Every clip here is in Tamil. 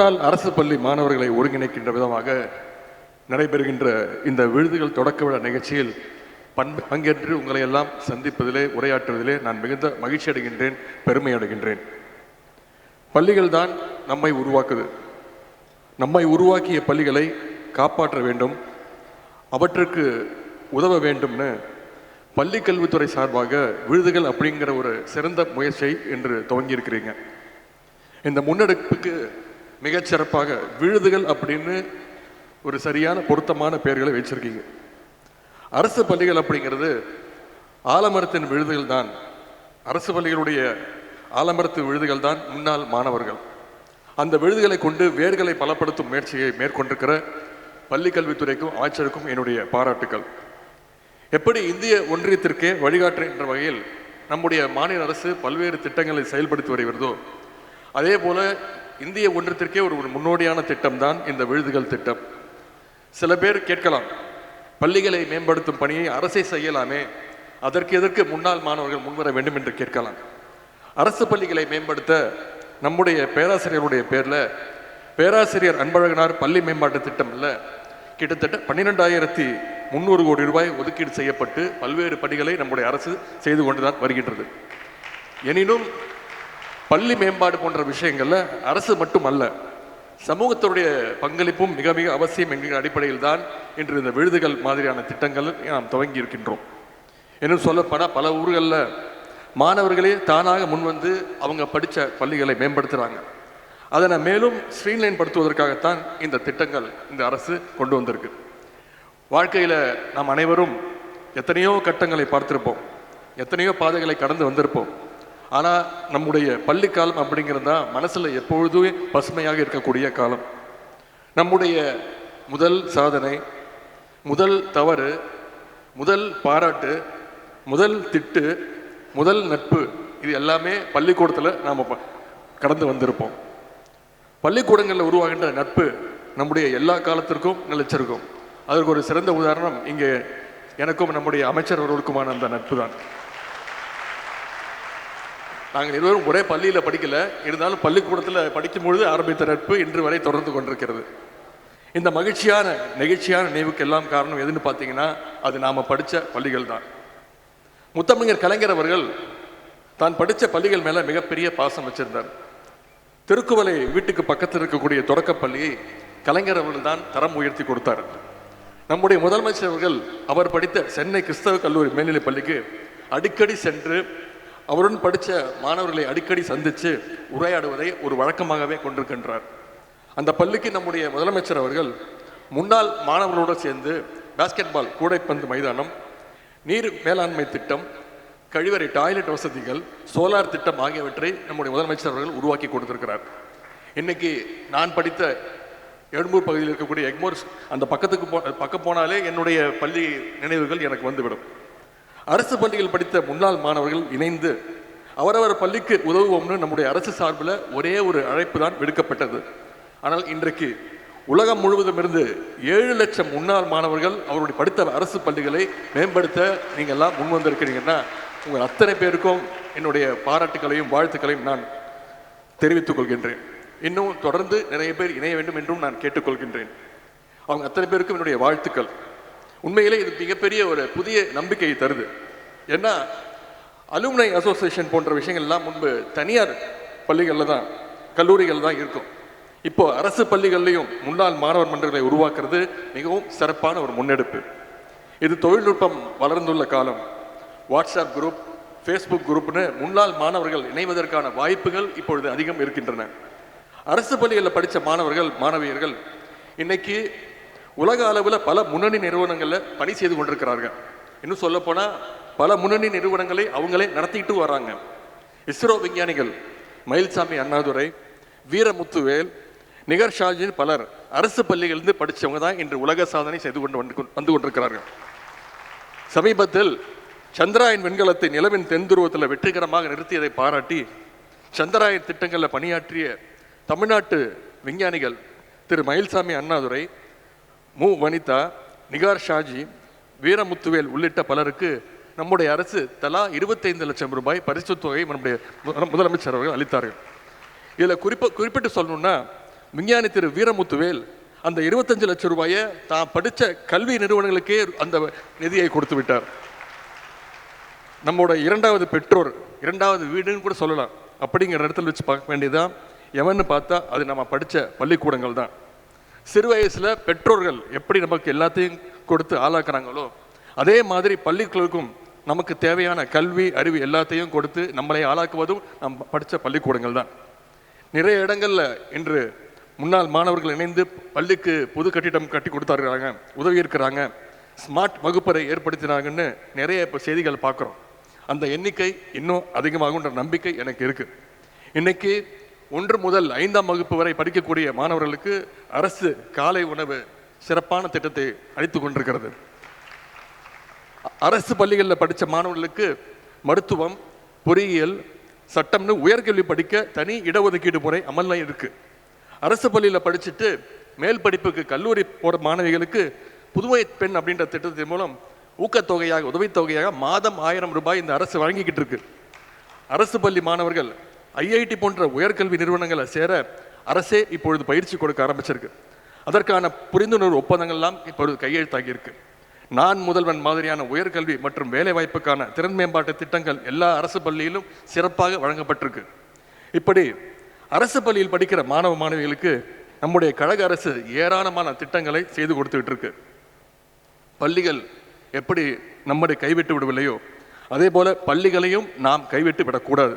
அரசு பள்ளி மாணவர்களை ஒருங்கிணைக்கின்ற விதமாக நடைபெறுகின்ற இந்த விருதுகள் தொடக்க விழா நிகழ்ச்சியில் பண்பு பங்கேற்று உங்களை எல்லாம் சந்திப்பதிலே உரையாற்றுவதிலே நான் மிகுந்த மகிழ்ச்சி அடைகின்றேன் பெருமை அடைகின்றேன். பள்ளிகள் தான் நம்மை உருவாக்குது. நம்மை உருவாக்கிய பள்ளிகளை காப்பாற்ற வேண்டும். அவற்றுக்கு உதவ வேண்டும்னு பள்ளி கல்வித்துறை சார்பாக விருதுகள் அப்படிங்கிற ஒரு சிறந்த முயற்சியை என்று துவங்கியிருக்கிறீங்க. இந்த முன்னெடுப்புக்கு மிகச்சிறப்பாக விழுதுகள் அப்படின்னு ஒரு சரியான பொருத்தமான பெயர்களை வச்சிருக்கீங்க. அரசு பள்ளிகள் அப்படிங்கிறது ஆலமரத்தின் விழுதுகள் தான். அரசு பள்ளிகளுடைய ஆலமரத்து விழுதுகள் தான் முன்னாள் மாணவர்கள். அந்த விழுதுகளை கொண்டு வேர்களை பலப்படுத்தும் முயற்சியை மேற்கொண்டிருக்கிற பள்ளி கல்வித்துறைக்கும் அமைச்சருக்கும் என்னுடைய பாராட்டுக்கள். எப்படி இந்திய ஒன்றியத்திற்கே வழிகாட்டுகின்ற வகையில் நம்முடைய மாநில அரசு பல்வேறு திட்டங்களை செயல்படுத்தி வருகிறதோ அதே போல இந்திய ஒன்றத்திற்கே ஒரு ஒரு முன்னோடியான திட்டம் தான் இந்த விழுதுகள் திட்டம். சில பேர் கேட்கலாம் பள்ளிகளை மேம்படுத்தும் பணியை அரசே செய்யலாமே? அதற்கு எதற்கு முன்னாள் மாணவர்கள் முன்வர வேண்டும் என்று கேட்கலாம். அரசு பள்ளிகளை மேம்படுத்த நம்முடைய பேராசிரியருடைய பேரில் பேராசிரியர் அன்பழகனார் பள்ளி மேம்பாட்டு திட்டம் இல்லை. கிட்டத்தட்ட பன்னிரெண்டாயிரத்தி முந்நூறு கோடி ரூபாய் ஒதுக்கீடு செய்யப்பட்டு பல்வேறு பணிகளை நம்முடைய அரசு செய்து கொண்டுதான் வருகின்றது. எனினும் பள்ளி மேம்பாடு போன்ற விஷயங்களில் அரசு மட்டுமல்ல சமூகத்தினுடைய பங்களிப்பும் மிக மிக அவசியம் என்கிற அடிப்படையில் தான் இன்று இந்த விழுதுகள் மாதிரியான திட்டங்கள் நாம் துவங்கி இருக்கின்றோம் இன்னும் சொல்லப்போனால் பல ஊர்களில் மாணவர்களே தானாக முன்வந்து அவங்க படித்த பள்ளிகளை மேம்படுத்துகிறாங்க அதனை மேலும் ஸ்ட்ரீம்லைன் படுத்துவதற்காகத்தான் இந்த திட்டங்கள் இந்த அரசு கொண்டு வந்திருக்கு. வாழ்க்கையில் நாம் அனைவரும் எத்தனையோ கட்டங்களை பார்த்திருப்போம். எத்தனையோ பாதைகளை கடந்து வந்திருப்போம். ஆனால் நம்முடைய பள்ளி காலம் அப்படிங்கிறது தான் மனசில் எப்பொழுதுமே பசுமையாக இருக்கக்கூடிய காலம். நம்முடைய முதல் சாதனை முதல் தவறு முதல் பாராட்டு முதல் திட்டு முதல் நட்பு இது எல்லாமே பள்ளிக்கூடத்தில் நாம் ப- கடந்து வந்திருப்போம். பள்ளிக்கூடங்களில் உருவாகின்ற நட்பு நம்முடைய எல்லா காலத்திற்கும் நிலைச்சிருக்கும். அதற்கு ஒரு சிறந்த உதாரணம் இங்கே எனக்கும் நம்முடைய அமைச்சர் அவர்களுக்குமான அந்த நட்பு தான் நாங்கள் இருவரும் ஒரே பள்ளியில் படிக்கல. இருந்தாலும் பள்ளிக்கூடத்தில் படிக்கும் பொழுது ஆரம்பித்த நட்பு இன்று வரை தொடர்ந்து கொண்டிருக்கிறது. இந்த மகிழ்ச்சியான நெகிழ்ச்சியான நினைவுக்கு எல்லாம் காரணம் எதுன்னு பார்த்தீங்கன்னா அது நாம் படித்த பள்ளிகள் தான். முத்தமிழர் கலைஞர் அவர்கள் தான் படித்த பள்ளிகள் மேலே மிகப்பெரிய பாசம் வச்சிருந்தார். திருக்குவளை வீட்டுக்கு பக்கத்தில் இருக்கக்கூடிய தொடக்கப்பள்ளியை கலைஞர் அவர்கள் தான் தரம் உயர்த்தி கொடுத்தார். நம்முடைய முதலமைச்சர் அவர்கள் அவர் படித்த சென்னை கிறிஸ்தவ கல்லூரி மேல்நிலைப் பள்ளிக்கு அடிக்கடி சென்று அவருடன் படித்த மாணவர்களை அடிக்கடி சந்தித்து உரையாடுவதை ஒரு வழக்கமாகவே கொண்டிருக்கின்றார். அந்த பள்ளிக்கு நம்முடைய முதலமைச்சர் அவர்கள் முன்னாள் மாணவர்களோடு சேர்ந்து பாஸ்கெட் பால் கூடைப்பந்து மைதானம் நீர் மேலாண்மை திட்டம் கழிவறை டாய்லெட் வசதிகள் சோலார் திட்டம் ஆகியவற்றை நம்முடைய முதலமைச்சர் அவர்கள் உருவாக்கி கொடுத்திருக்கிறார். இன்னைக்கு நான் படித்த எழும்பூர் பகுதியில் இருக்கக்கூடிய எக்மோர்ஸ் அந்த பக்கத்துக்கு போ பக்கம் போனாலே என்னுடைய பள்ளி நினைவுகள் எனக்கு வந்துவிடும். அரசு பள்ளியில் படித்த முன்னாள் மாணவர்கள் இணைந்து அவரவர் பள்ளிக்கு உதவுவோம்னு நம்முடைய அரசு சார்பில் ஒரே ஒரு அழைப்பு தான் விடுக்கப்பட்டது. ஆனால் இன்றைக்கு உலகம் முழுவதும் இருந்து ஏழு லட்சம் முன்னாள் மாணவர்கள் அவருடைய படித்த அரசு பள்ளிகளை மேம்படுத்த நீங்கள் எல்லாம் முன் வந்திருக்கிறீங்கன்னா உங்கள் அத்தனை பேருக்கும் என்னுடைய பாராட்டுகளையும் வாழ்த்துக்களையும் நான் தெரிவித்துக் கொள்கின்றேன். இன்னும் தொடர்ந்து நிறைய பேர் இணைய வேண்டும் என்றும் நான் கேட்டுக்கொள்கின்றேன். அவங்க அத்தனை பேருக்கும் என்னுடைய வாழ்த்துக்கள். உண்மையிலே இது மிகப்பெரிய ஒரு புதிய நம்பிக்கையை தருது. ஏன்னா அலுமினை அசோசியேஷன் போன்ற விஷயங்கள் எல்லாம் முன்பு தனியார் பள்ளிகளில் தான் கல்லூரிகள் தான் இருக்கும். இப்போ அரசு பள்ளிகள்லையும் முன்னாள் மாணவர் மன்றங்களை உருவாக்குறது மிகவும் சிறப்பான ஒரு முன்னெடுப்பு. இது தொழில்நுட்பம் வளர்ந்துள்ள காலம். வாட்ஸ்அப் குரூப் ஃபேஸ்புக் குரூப்னு முன்னாள் மாணவர்கள் இணைவதற்கான வாய்ப்புகள் இப்பொழுது அதிகம் இருக்கின்றன. அரசு பள்ளிகளில் படித்த மாணவர்கள் மாணவியர்கள் இன்னைக்கு உலக அளவில் பல முன்னணி நிறுவனங்களில் பணி செய்து கொண்டிருக்கிறார்கள். இன்னும் சொல்லப்போனால் பல முன்னணி நிறுவனங்களை அவங்களே நடத்திட்டு வராங்க. இஸ்ரோ விஞ்ஞானிகள் மயில்சாமி அண்ணாதுரை வீரமுத்துவேல் நிகர் ஷாஜின் பலர் அரசு பள்ளிகளிலிருந்து படித்தவங்க தான் இன்று உலக சாதனை செய்து கொண்டு வந்து வந்து கொண்டிருக்கிறார்கள். சமீபத்தில் சந்திராயன் விண்கலத்தை நிலவின் தென்துருவத்தில் வெற்றிகரமாக நிறுத்தியதை பாராட்டி சந்திராயன் திட்டங்களில் பணியாற்றிய தமிழ்நாட்டு விஞ்ஞானிகள் திரு மயில்சாமி அண்ணாதுரை மு. வனிதா நிகார் ஷாஜி வீரமுத்துவேல் உள்ளிட்ட பலருக்கு நம்முடைய அரசு தலா இருபத்தைந்து லட்சம் ரூபாய் பரிசு தொகை நம்முடைய முதலமைச்சர் அவர்கள் அளித்தார்கள். இதில் குறிப்ப குறிப்பிட்டு சொல்லணும்னா விஞ்ஞானி திரு வீரமுத்துவேல் அந்த இருபத்தஞ்சு லட்சம் ரூபாயை தான் படித்த கல்வி நிறுவனங்களுக்கே அந்த நிதியை கொடுத்து விட்டார். நம்மோட இரண்டாவது பெற்றோர் இரண்டாவது வீடுன்னு கூட சொல்லலாம். அப்படிங்கிற இடத்துல வச்சு பார்க்க வேண்டியதுதான் எவன்னு பார்த்தா அது நம்ம படித்த பள்ளிக்கூடங்கள் தான். சிறு வயசில் பெற்றோர்கள் எப்படி நமக்கு எல்லாத்தையும் கொடுத்து ஆளாக்குறாங்களோ அதே மாதிரி பள்ளிகளுக்கும் நமக்கு தேவையான கல்வி அறிவு எல்லாத்தையும் கொடுத்து நம்மளை ஆளாக்குவதும் நம்ம படித்த பள்ளிக்கூடங்கள் தான். நிறைய இடங்களில் இன்று முன்னாள் மாணவர்கள் இணைந்து பள்ளிக்கு புது கட்டிடம் கட்டி கொடுத்தாருக்கிறாங்க உதவி இருக்கிறாங்க ஸ்மார்ட் வகுப்பறை ஏற்படுத்தினாங்கன்னு நிறைய இப்போ செய்திகள் பார்க்குறோம் அந்த எண்ணிக்கை இன்னும் அதிகமாகுன்ற நம்பிக்கை எனக்கு இருக்குது இன்றைக்கி ஒன்று முதல் ஐந்தாம் வகுப்பு வரை படிக்கக்கூடிய மாணவர்களுக்கு அரசு காலை உணவு சிறப்பான திட்டத்தை அளித்து கொண்டிருக்கிறது. அரசு பள்ளிகளில் படித்த மாணவர்களுக்கு மருத்துவம் பொறியியல் சட்டம்னு உயர்கல்வி படிக்க தனி இடஒதுக்கீடு முறை அமல்ல இருக்குது அரசு பள்ளியில் படிச்சுட்டு மேல் படிப்புக்கு கல்லூரி போகிற மாணவிகளுக்கு புதுமை பெண் அப்படின்ற திட்டத்தின் மூலம் ஊக்கத்தொகையாக உதவித்தொகையாக மாதம் ஆயிரம் ரூபாய் இந்த அரசு வழங்கிக்கிட்டு இருக்கு. அரசு பள்ளி மாணவர்கள் ஐஐடி போன்ற உயர்கல்வி நிறுவனங்களை சேர அரசே இப்பொழுது பயிற்சி கொடுக்க ஆரம்பிச்சிருக்கு. அதற்கான புரிந்துணர்வு ஒப்பந்தங்கள்லாம் இப்பொழுது கையெழுத்தாகி இருக்கு நான் முதல்வன் மாதிரியான உயர்கல்வி மற்றும் வேலைவாய்ப்புக்கான திறன் மேம்பாட்டு திட்டங்கள் எல்லா அரசு பள்ளியிலும் சிறப்பாக வழங்கப்பட்டிருக்கு. இப்படி அரசு பள்ளியில் படிக்கிற மாணவ மாணவிகளுக்கு நம்முடைய கழக அரசு ஏராளமான திட்டங்களை செய்து கொடுத்துக்கிட்டு இருக்கு பள்ளிகள் எப்படி நம்மை கைவிட்டு விடவில்லையோ அதே போல பள்ளிகளையும் நாம் கைவிட்டு விடக்கூடாது.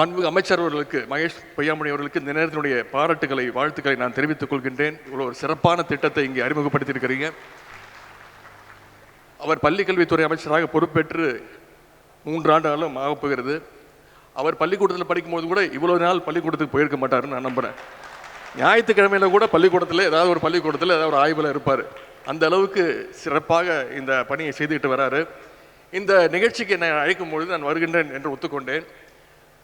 பண்பு அமைச்சர் அவர்களுக்கு மகேஷ் பொய்யாமணி அவர்களுக்கு இந்த நேரத்தினுடைய பாராட்டுகளை வாழ்த்துக்களை நான் தெரிவித்துக் கொள்கின்றேன். இவ்வளோ ஒரு சிறப்பான திட்டத்தை இங்கே அறிமுகப்படுத்தியிருக்கிறீங்க. அவர் பள்ளிக்கல்வித்துறை அமைச்சராக பொறுப்பேற்று மூன்று ஆண்டு காலம் போகிறது. அவர் பள்ளிக்கூடத்தில் படிக்கும்போது கூட இவ்வளோ நாள் பள்ளிக்கூடத்துக்கு போயிருக்க மாட்டாருன்னு நான் நம்புறேன். ஞாயிற்றுக்கிழமையில கூட பள்ளிக்கூடத்தில் ஏதாவது ஒரு பள்ளிக்கூடத்தில் ஏதாவது ஒரு ஆய்வில் இருப்பார். அந்த அளவுக்கு சிறப்பாக இந்த பணியை செய்துக்கிட்டு வராரு. இந்த நிகழ்ச்சிக்கு என்னை அழைக்கும் பொழுது நான் வருகின்றேன் என்று ஒத்துக்கொண்டேன்.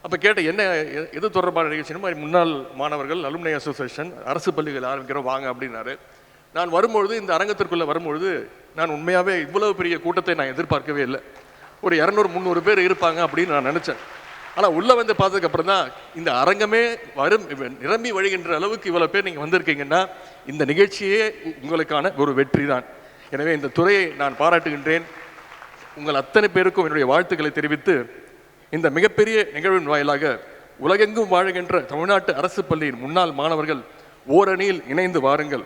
அப்போ கேட்டேன் என்ன எ- எது தொடர்பான நிகழ்ச்சின்னு மாதிரி முன்னாள் மாணவர்கள் அலுமினை அசோசியேஷன் அரசு பள்ளிகள் ஆரம்பிக்கிறோம் வாங்க அப்படின்னாரு. நான் வரும்பொழுது இந்த அரங்கத்திற்குள்ளே வரும்பொழுது நான் உண்மையாகவே இவ்வளவு பெரிய கூட்டத்தை நான் எதிர்பார்க்கவே இல்லை. ஒரு இரநூறு முந்நூறு பேர் இருப்பாங்க அப்படின்னு நான் நினச்சேன். ஆனால் உள்ளே வந்து பார்த்ததுக்கப்புறம் தான் இந்த அரங்கமே வரும் நிரம்பி வழிகின்ற அளவுக்கு இவ்வளோ பேர் நீங்கள் வந்திருக்கீங்கன்னா இந்த நிகழ்ச்சியே உங்களுக்கான ஒரு வெற்றி தான். எனவே இந்த துறையை நான் பாராட்டுகின்றேன். உங்கள் அத்தனை பேருக்கும் என்னுடைய வாழ்த்துக்களை தெரிவித்து இந்த மிகப்பெரிய நிகழ்வின் வாயிலாக உலகெங்கும் வாழுகின்ற தமிழ்நாட்டு அரசு பள்ளியின் முன்னாள் மாணவர்கள் ஓரணியில் இணைந்து வாருங்கள்.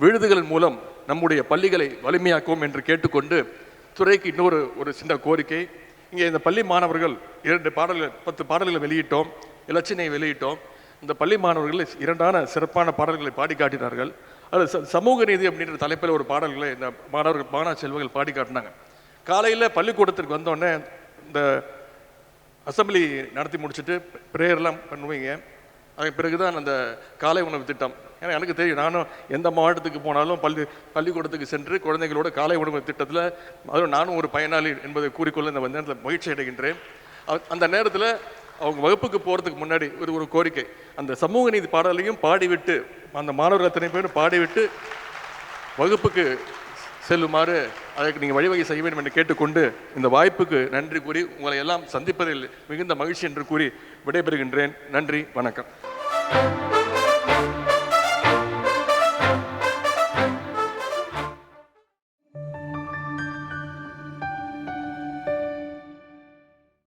விழுதுகளின் மூலம் நம்முடைய பள்ளிகளை வலிமையாக்குவோம் என்று கேட்டுக்கொண்டு துறைக்கு இன்னொரு ஒரு சின்ன கோரிக்கை. இங்கே இந்த பள்ளி மாணவர்கள் இரண்டு பாடல்கள் பத்து பாடல்களை வெளியிட்டோம் இலச்சினை வெளியிட்டோம். இந்த பள்ளி மாணவர்கள் இரண்டான சிறப்பான பாடல்களை பாடி காட்டினார்கள். அது ச- சமூக நீதி அப்படின்ற தலைப்பில் ஒரு பாடல்களை இந்த மாணவர்கள் மாணவ செல்வங்கள் பாடி காட்டினாங்க. காலையில் பள்ளிக்கூடத்திற்கு வந்தோடனே இந்த அசம்பிளி நடத்தி முடிச்சுட்டு ப்ரேயர்லாம் பண்ணுவீங்க. அதுக்கு பிறகு தான் அந்த காலை உணவு திட்டம். ஏன்னா எனக்கு தெரியும் நானும் எந்த மாவட்டத்துக்கு போனாலும் பள்ளி பள்ளிக்கூடத்துக்கு சென்று குழந்தைங்களோட காலை உணவு திட்டத்தில் அதுவும் நானும் ஒரு பயனாளி என்பதை கூறிக்கொள்ள இந்த நேரத்தில் மகிழ்ச்சி அடைகின்றேன். அந்த நேரத்தில் அவங்க வகுப்புக்கு போகிறதுக்கு முன்னாடி ஒரு ஒரு கோரிக்கை. அந்த சமூக நீதி பாடலையும் பாடிவிட்டு அந்த மாணவர்கள் அத்தனை பேரும் பாடிவிட்டு வகுப்புக்கு செல்லுமாறு அதற்கு நீங்கள் வழிவகை செய்ய வேண்டும் என்று கேட்டுக்கொண்டு இந்த வாய்ப்புக்கு நன்றி கூறி உங்களை எல்லாம் சந்திப்பதில் மிகுந்த மகிழ்ச்சி என்று கூறி விடைபெறுகின்றேன். நன்றி வணக்கம்.